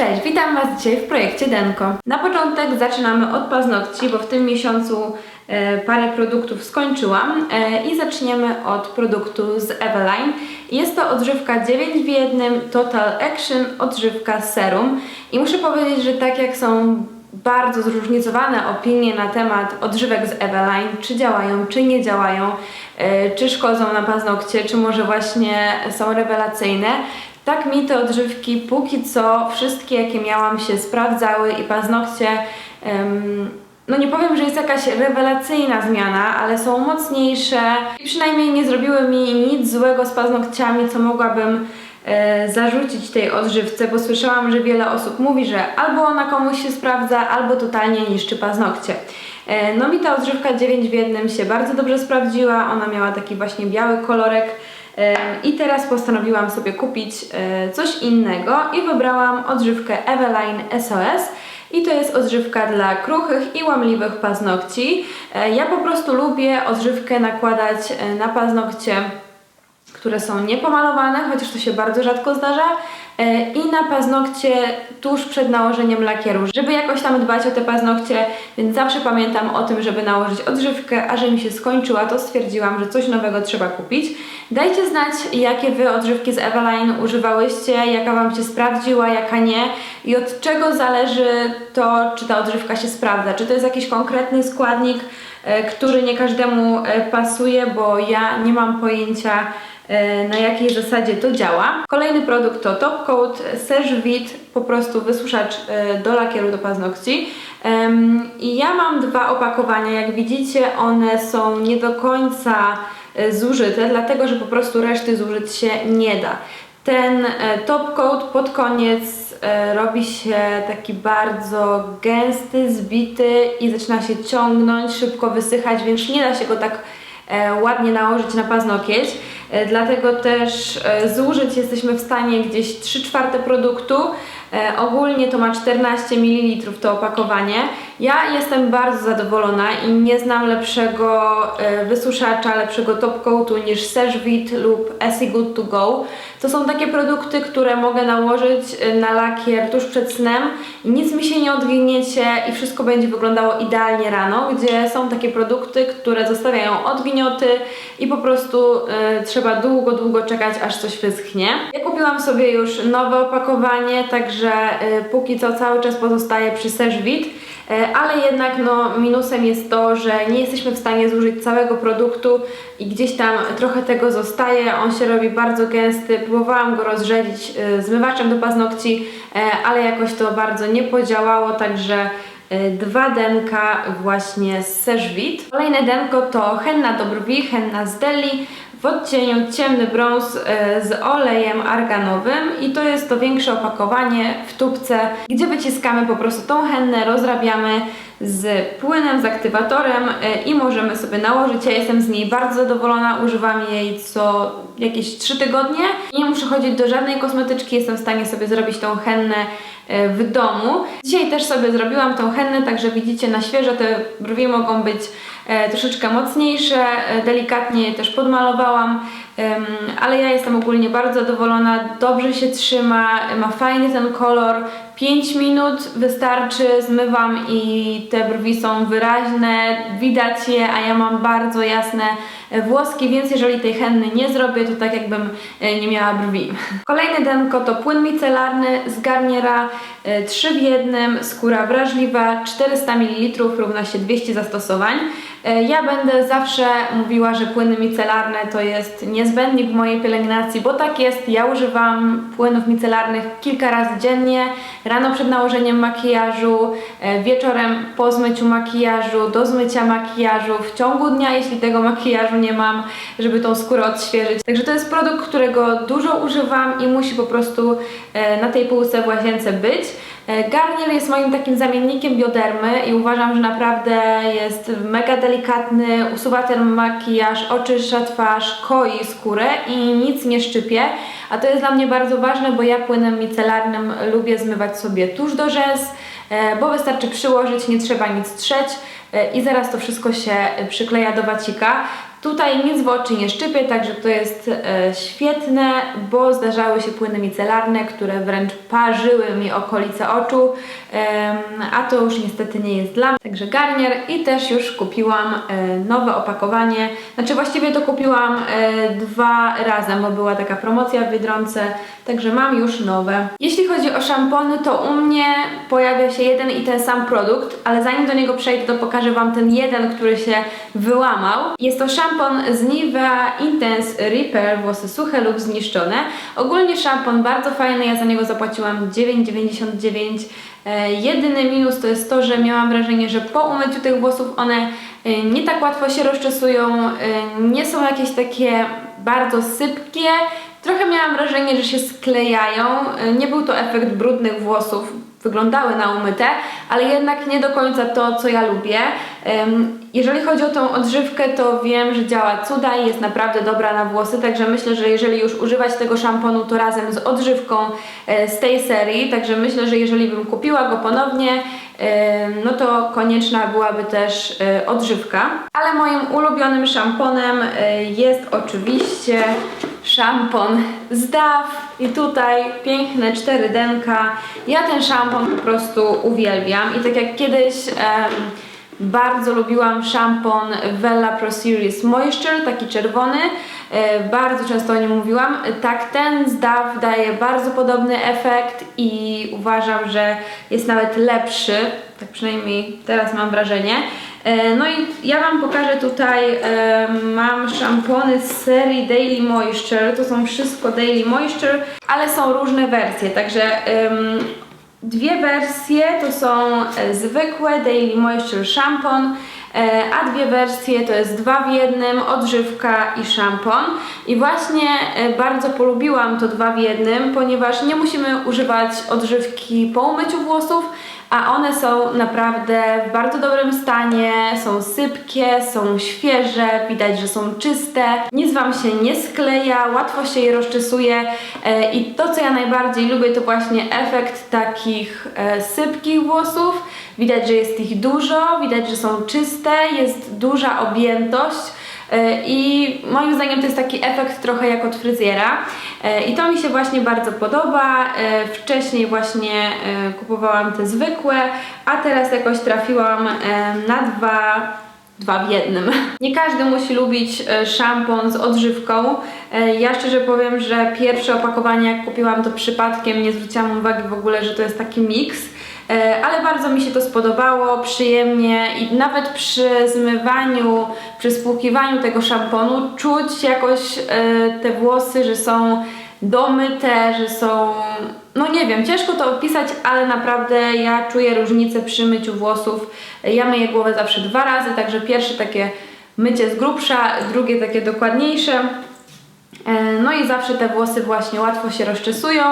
Cześć, witam Was dzisiaj w projekcie Denko. Na początek zaczynamy od paznokci, bo w tym miesiącu e, parę produktów skończyłam e, i zaczniemy od produktu z Eveline. Jest to odżywka 9 w 1 Total Action odżywka serum i muszę powiedzieć, że tak jak są bardzo zróżnicowane opinie na temat odżywek z Eveline, czy działają, czy nie działają, e, czy szkodzą na paznokcie, czy może właśnie są rewelacyjne. Tak mi te odżywki póki co wszystkie jakie miałam się sprawdzały i paznokcie em, no nie powiem, że jest jakaś rewelacyjna zmiana, ale są mocniejsze i przynajmniej nie zrobiły mi nic złego z paznokciami, co mogłabym e, zarzucić tej odżywce, bo słyszałam, że wiele osób mówi, że albo ona komuś się sprawdza, albo totalnie niszczy paznokcie. E, no mi ta odżywka 9 w 1 się bardzo dobrze sprawdziła, ona miała taki właśnie biały kolorek. I teraz postanowiłam sobie kupić e, coś innego i wybrałam odżywkę Eveline SOS. I to jest odżywka dla kruchych i łamliwych paznokci. E, Ja po prostu lubię odżywkę nakładać e, na paznokcie które są niepomalowane, chociaż to się bardzo rzadko zdarza, e, i na paznokcie tuż przed nałożeniem lakieru, żeby jakoś tam dbać o te paznokcie, więc zawsze pamiętam o tym, żeby nałożyć odżywkę, a że mi się skończyła, to stwierdziłam, że coś nowego trzeba kupić. Dajcie znać, jakie Wy odżywki z Eveline używałyście, jaka Wam się sprawdziła, jaka nie i od czego zależy to, czy ta odżywka się sprawdza, czy to jest jakiś konkretny składnik, e, który nie każdemu e, pasuje, bo ja nie mam pojęcia, na jakiej zasadzie to działa. Kolejny produkt to Top Coat Vit, po prostu wysuszacz e, do lakieru do paznokci. I ja mam dwa opakowania, jak widzicie one są nie do końca e, zużyte, dlatego że po prostu reszty zużyć się nie da. Ten e, top coat pod koniec e, robi się taki bardzo gęsty, zbity i zaczyna się ciągnąć, szybko wysychać, więc nie da się go tak e, ładnie nałożyć na paznokieć. E, Dlatego też e, zużyć jesteśmy w stanie gdzieś 3 czwarte produktu. E, Ogólnie to ma 14 ml to opakowanie. Ja jestem bardzo zadowolona i nie znam lepszego e, wysuszacza, lepszego top coatu niż Serge Vit lub Essie Good to Go. To są takie produkty, które mogę nałożyć e, na lakier tuż przed snem i nic mi się nie odgniecie i wszystko będzie wyglądało idealnie rano, gdzie są takie produkty, które zostawiają odgnioty i po prostu e, trzeba długo, długo czekać, aż coś wyschnie. Ja kupiłam sobie już nowe opakowanie, także e, póki co cały czas pozostaję przy. E, Ale jednak no, minusem jest to, że nie jesteśmy w stanie zużyć całego produktu i gdzieś tam trochę tego zostaje. On się robi bardzo gęsty. Próbowałam go rozrzedzić e, zmywaczem do paznokci, e, ale jakoś to bardzo nie podziałało, także e, dwa denka właśnie z Serge Vit. Kolejne denko to henna do brwi, henna z Deli w odcieniu ciemny brąz e, z olejem arganowym i to jest to większe opakowanie w tubce, gdzie wyciskamy po prostu tą hennę, rozrabiamy z płynem, z aktywatorem e, i możemy sobie nałożyć. Ja jestem z niej bardzo zadowolona, używam jej co jakieś 3 tygodnie. Nie muszę chodzić do żadnej kosmetyczki, jestem w stanie sobie zrobić tą hennę e, w domu. Dzisiaj też sobie zrobiłam tą hennę, także widzicie na świeżo te brwi mogą być troszeczkę mocniejsze, e, delikatnie też podmalowałam, ale ja jestem ogólnie bardzo zadowolona, dobrze się trzyma, ma fajny ten kolor, 5 minut wystarczy, zmywam i te brwi są wyraźne, widać je, a ja mam bardzo jasne e, włoski, więc jeżeli tej henny nie zrobię, to tak jakbym e, nie miała brwi. Kolejny denko to płyn micelarny z Garniera, e, 3 w 1, skóra wrażliwa, 400 ml równa się 200 zastosowań. E, Ja będę zawsze mówiła, że płyny micelarne to jest niezbędnik w mojej pielęgnacji, bo tak jest. Ja używam płynów micelarnych kilka razy dziennie, rano przed nałożeniem makijażu, e, wieczorem po zmyciu makijażu, do zmycia makijażu, w ciągu dnia, jeśli tego makijażu nie mam, żeby tą skórę odświeżyć. Także to jest produkt, którego dużo używam i musi po prostu e, na tej półce w łazience być. E, Garnier jest moim takim zamiennikiem biodermy i uważam, że naprawdę jest mega delikatny, usuwa ten makijaż, oczyszcza twarz, koi skórę i nic nie szczypie. A to jest dla mnie bardzo ważne, bo ja płynem micelarnym lubię zmywać sobie tuż do rzęs, e, bo wystarczy przyłożyć, nie trzeba nic trzeć e, i zaraz to wszystko się przykleja do wacika. Tutaj nic w oczy nie szczypie, także to jest e, świetne, bo zdarzały się płyny micelarne, które wręcz parzyły mi okolice oczu, em, a to już niestety nie jest dla mnie. Także garnier i też już kupiłam e, nowe opakowanie. Znaczy właściwie to kupiłam e, dwa razem, bo była taka promocja w Biedronce, także mam już nowe. Jeśli chodzi o szampony, to u mnie pojawia się jeden i ten sam produkt, ale zanim do niego przejdę, to pokażę Wam ten jeden, który się wyłamał. Jest to szampon z Nivea Intense Repair włosy suche lub zniszczone. Ogólnie szampon bardzo fajny, ja za niego zapłaciłam 9,99 E, Jedyny minus to jest to, że miałam wrażenie, że po umyciu tych włosów one e, nie tak łatwo się rozczesują, e, nie są jakieś takie bardzo sypkie. Trochę miałam wrażenie, że się sklejają. Nie był to efekt brudnych włosów, wyglądały na umyte, ale jednak nie do końca to, co ja lubię. Jeżeli chodzi o tą odżywkę, to wiem, że działa cuda i jest naprawdę dobra na włosy, także myślę, że jeżeli już używać tego szamponu, to razem z odżywką e, z tej serii, także myślę, że jeżeli bym kupiła go ponownie, no to konieczna byłaby też e, odżywka. Ale moim ulubionym szamponem e, jest oczywiście szampon z DAW i tutaj piękne 4 denka. Ja ten szampon po prostu uwielbiam i tak jak kiedyś bardzo lubiłam szampon Vella Pro Series Moisture, taki czerwony. E, Bardzo często o nim mówiłam. Tak, ten z DAW daje bardzo podobny efekt i uważam, że jest nawet lepszy. Tak przynajmniej teraz mam wrażenie. E, No i ja Wam pokażę tutaj, e, mam szampony z serii Daily Moisture. To są wszystko Daily Moisture, ale są różne wersje, także Dwie wersje to są e, zwykłe Daily Moisture Szampon, e, a dwie wersje to jest dwa w jednym, odżywka i szampon. I właśnie e, bardzo polubiłam to dwa w jednym, ponieważ nie musimy używać odżywki po umyciu włosów, a one są naprawdę w bardzo dobrym stanie, są sypkie, są świeże, widać, że są czyste, nic Wam się nie skleja, łatwo się je rozczesuje e, i to, co ja najbardziej lubię, to właśnie efekt takich e, sypkich włosów. Widać, że jest ich dużo, widać, że są czyste, jest duża objętość. E, I moim zdaniem to jest taki efekt trochę jak od fryzjera. E, I to mi się właśnie bardzo podoba. E, Wcześniej właśnie kupowałam te zwykłe, a teraz jakoś trafiłam na dwa dwa w jednym. Nie każdy musi lubić szampon z odżywką. Ja szczerze powiem, że pierwsze opakowanie jak kupiłam to przypadkiem nie zwróciłam uwagi w ogóle, że to jest taki miks. E, Ale bardzo mi się to spodobało, przyjemnie i nawet przy zmywaniu, przy spłukiwaniu tego szamponu czuć jakoś e, te włosy, że są domyte, że są. No nie wiem, ciężko to opisać, ale naprawdę ja czuję różnicę przy myciu włosów. Ja myję głowę zawsze dwa razy, także pierwsze takie mycie z grubsza, drugie takie dokładniejsze. E, No i zawsze te włosy właśnie łatwo się rozczesują,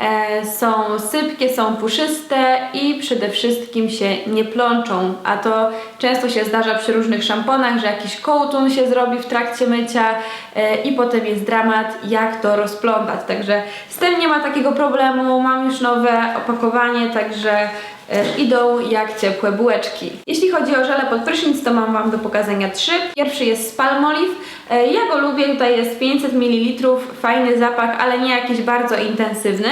e, są sypkie, są puszyste i przede wszystkim się nie plączą, a to często się zdarza przy różnych szamponach, że jakiś kołtun się zrobi w trakcie mycia e, i potem jest dramat, jak to rozplątać. Także z tym nie ma takiego problemu, mam już nowe opakowanie, także idą jak ciepłe bułeczki. Jeśli chodzi o żele pod prysznic, to mam Wam do pokazania trzy. Pierwszy jest z Palmolive. E, Ja go lubię, tutaj jest 500 ml, fajny zapach, ale nie jakiś bardzo intensywny.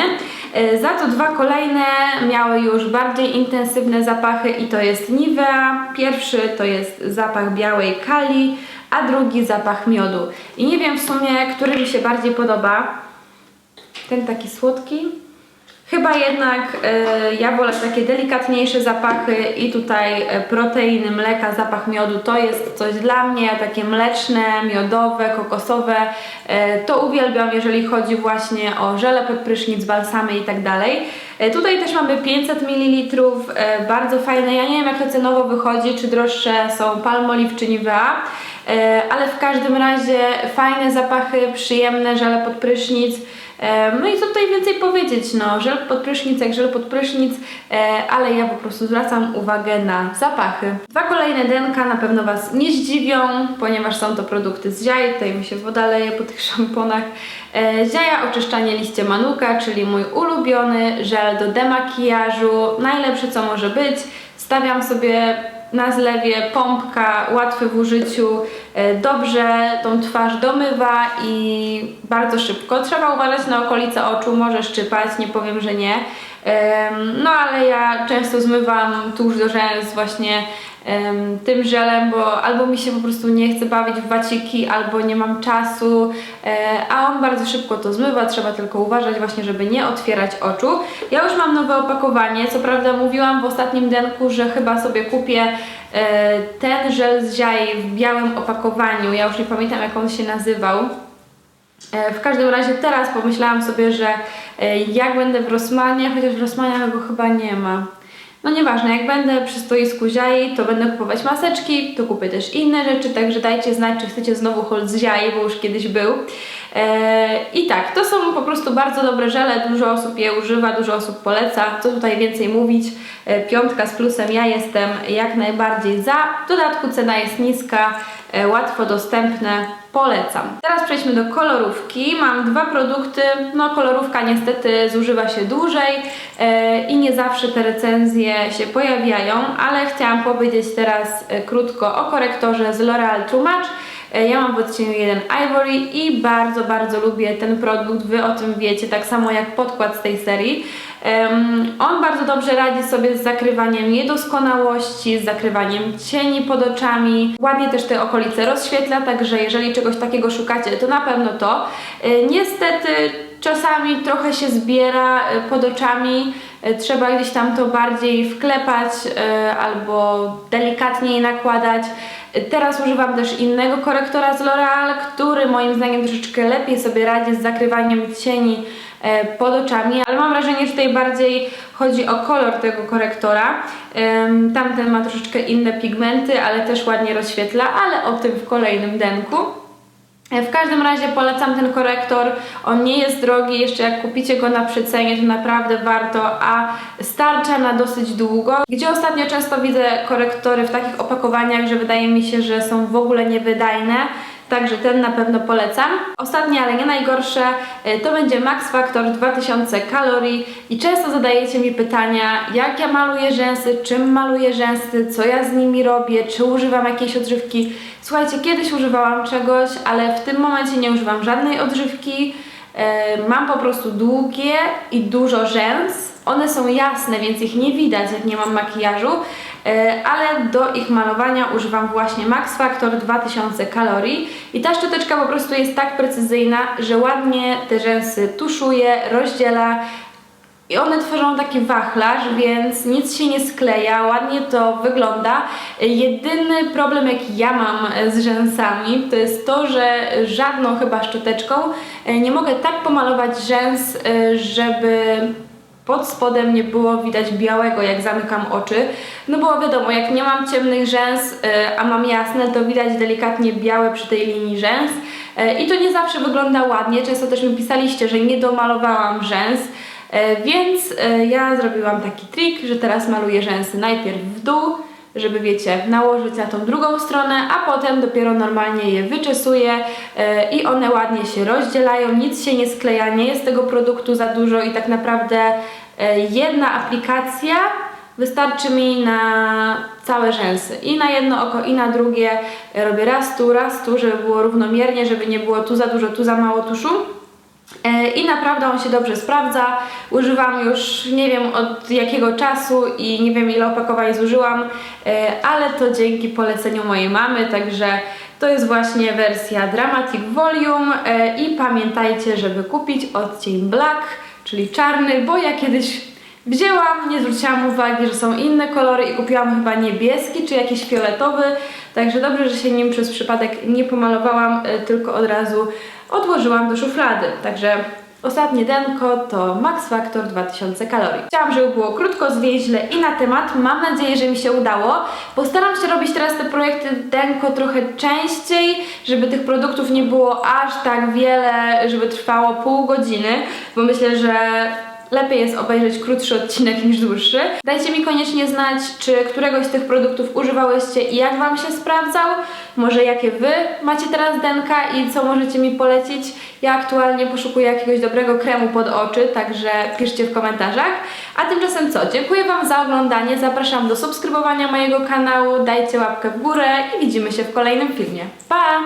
E, Za to dwa kolejne miały już bardziej intensywne zapachy i to jest Nivea. Pierwszy to jest zapach białej kali, a drugi zapach miodu. I nie wiem w sumie, który mi się bardziej podoba. Ten taki słodki, Chyba jednak e, ja wolę takie delikatniejsze zapachy i tutaj e, proteiny, mleka, zapach miodu to jest coś dla mnie, takie mleczne, miodowe, kokosowe. E, to uwielbiam, jeżeli chodzi właśnie o żele pod prysznic, balsamy i tak. E, tutaj też mamy 500 ml, e, bardzo fajne. Ja nie wiem jak to cenowo wychodzi, czy droższe są Palmolive czy Nivea. Ale w każdym razie fajne zapachy, przyjemne żele pod prysznic. E, No i co tutaj więcej powiedzieć, no żel pod prysznic jak żel pod prysznic, e, ale ja po prostu zwracam uwagę na zapachy. Dwa kolejne denka na pewno Was nie zdziwią, ponieważ są to produkty z Ziai, tutaj mi się woda leje po tych szamponach. E, Ziaja oczyszczanie liście manuka, czyli mój ulubiony żel do demakijażu, najlepszy co może być. Stawiam sobie na zlewie, pompka, łatwy w użyciu, e, dobrze tą twarz domywa i bardzo szybko. Trzeba uważać na okolice oczu, może szczypać, nie powiem, że nie. No ale ja często zmywam tuż do rzęs właśnie tym żelem, bo albo mi się po prostu nie chce bawić w waciki, albo nie mam czasu, e, a on bardzo szybko to zmywa, trzeba tylko uważać właśnie, żeby nie otwierać oczu. Ja już mam nowe opakowanie, co prawda mówiłam w ostatnim denku, że chyba sobie kupię e, ten żel z w białym opakowaniu, ja już nie pamiętam jak on się nazywał. E, W każdym razie teraz pomyślałam sobie, że jak będę w Rossmanie, chociaż w Rossmanie go chyba nie ma. No nieważne, jak będę przy stoisku Ziai, to będę kupować maseczki, to kupię też inne rzeczy, także dajcie znać, czy chcecie znowu hold z Ziai, bo już kiedyś był. E, I tak, to są po prostu bardzo dobre żele, dużo osób je używa, dużo osób poleca. Co tutaj więcej mówić? E, Piątka z plusem, ja jestem jak najbardziej za. W dodatku cena jest niska, e, łatwo dostępne, polecam. Teraz przejdźmy do kolorówki. Mam dwa produkty. No, kolorówka niestety zużywa się dłużej e, i nie zawsze te recenzje się pojawiają, ale chciałam powiedzieć teraz e, krótko o korektorze z L'Oreal True Match. E, Ja mam w odcieniu 1 Ivory i bardzo, bardzo lubię ten produkt. Wy o tym wiecie, tak samo jak podkład z tej serii. Em, on bardzo dobrze radzi sobie z zakrywaniem niedoskonałości, z zakrywaniem cieni pod oczami. Ładnie też te okolice rozświetla, także jeżeli czegoś takiego szukacie, to na pewno to. E, Niestety czasami trochę się zbiera e, pod oczami. E, Trzeba gdzieś tam to bardziej wklepać e, albo delikatniej nakładać. Teraz używam też innego korektora z L'Oreal, który moim zdaniem troszeczkę lepiej sobie radzi z zakrywaniem cieni pod oczami, ale mam wrażenie, że tutaj bardziej chodzi o kolor tego korektora. Tamten ma troszeczkę inne pigmenty, ale też ładnie rozświetla, ale o tym w kolejnym denku. W każdym razie polecam ten korektor. On nie jest drogi, jeszcze jak kupicie go na przecenie, to naprawdę warto, a starcza na dosyć długo. Gdzie ostatnio często widzę korektory w takich opakowaniach, że wydaje mi się, że są w ogóle niewydajne. Także ten na pewno polecam. Ostatnie, ale nie najgorsze, y, to będzie Max Factor 2000 kalorii i często zadajecie mi pytania, jak ja maluję rzęsy, czym maluję rzęsy, co ja z nimi robię, czy używam jakiejś odżywki. Słuchajcie, kiedyś używałam czegoś, ale w tym momencie nie używam żadnej odżywki. E, Mam po prostu długie i dużo rzęs. One są jasne, więc ich nie widać, jak nie mam makijażu, e, ale do ich malowania używam właśnie Max Factor 2000 kalorii i ta szczoteczka po prostu jest tak precyzyjna, że ładnie te rzęsy tuszuje, rozdziela i one tworzą taki wachlarz, więc nic się nie skleja, ładnie to wygląda. Jedyny problem, jaki ja mam z rzęsami, to jest to, że żadną chyba szczoteczką e, nie mogę tak pomalować rzęs, e, żeby pod spodem nie było widać białego, jak zamykam oczy. No bo wiadomo, jak nie mam ciemnych rzęs, e, a mam jasne, to widać delikatnie białe przy tej linii rzęs. E, I to nie zawsze wygląda ładnie. Często też mi pisaliście, że nie domalowałam rzęs. E, Więc ja zrobiłam taki trik, że teraz maluję rzęsy najpierw w dół, żeby wiecie, nałożyć na tą drugą stronę, a potem dopiero normalnie je wyczesuję e, i one ładnie się rozdzielają, nic się nie skleja, nie jest tego produktu za dużo i tak naprawdę e, jedna aplikacja wystarczy mi na całe rzęsy i na jedno oko i na drugie robię raz tu, raz tu, żeby było równomiernie, żeby nie było tu za dużo, tu za mało tuszu. E, I naprawdę on się dobrze sprawdza. Używam już nie wiem od jakiego czasu i nie wiem ile opakowań zużyłam, e, ale to dzięki poleceniu mojej mamy, także to jest właśnie wersja Dramatic Volume e, i pamiętajcie, żeby kupić odcień Black, czyli czarny, bo ja kiedyś wzięłam, nie zwróciłam uwagi, że są inne kolory i kupiłam chyba niebieski czy jakiś fioletowy, także dobrze, że się nim przez przypadek nie pomalowałam, tylko od razu odłożyłam do szuflady. Także ostatnie denko to Max Factor 2000 kalorii. Chciałam, żeby było krótko, zwięźle i na temat. Mam nadzieję, że mi się udało. Postaram się robić teraz te projekty denko trochę częściej, żeby tych produktów nie było aż tak wiele, żeby trwało pół godziny, bo myślę, że lepiej jest obejrzeć krótszy odcinek niż dłuższy. Dajcie mi koniecznie znać, czy któregoś z tych produktów używałyście i jak Wam się sprawdzał. Może jakie Wy macie teraz denka i co możecie mi polecić. Ja aktualnie poszukuję jakiegoś dobrego kremu pod oczy, także piszcie w komentarzach. A tymczasem co? Dziękuję Wam za oglądanie. Zapraszam do subskrybowania mojego kanału. Dajcie łapkę w górę i widzimy się w kolejnym filmie. Pa!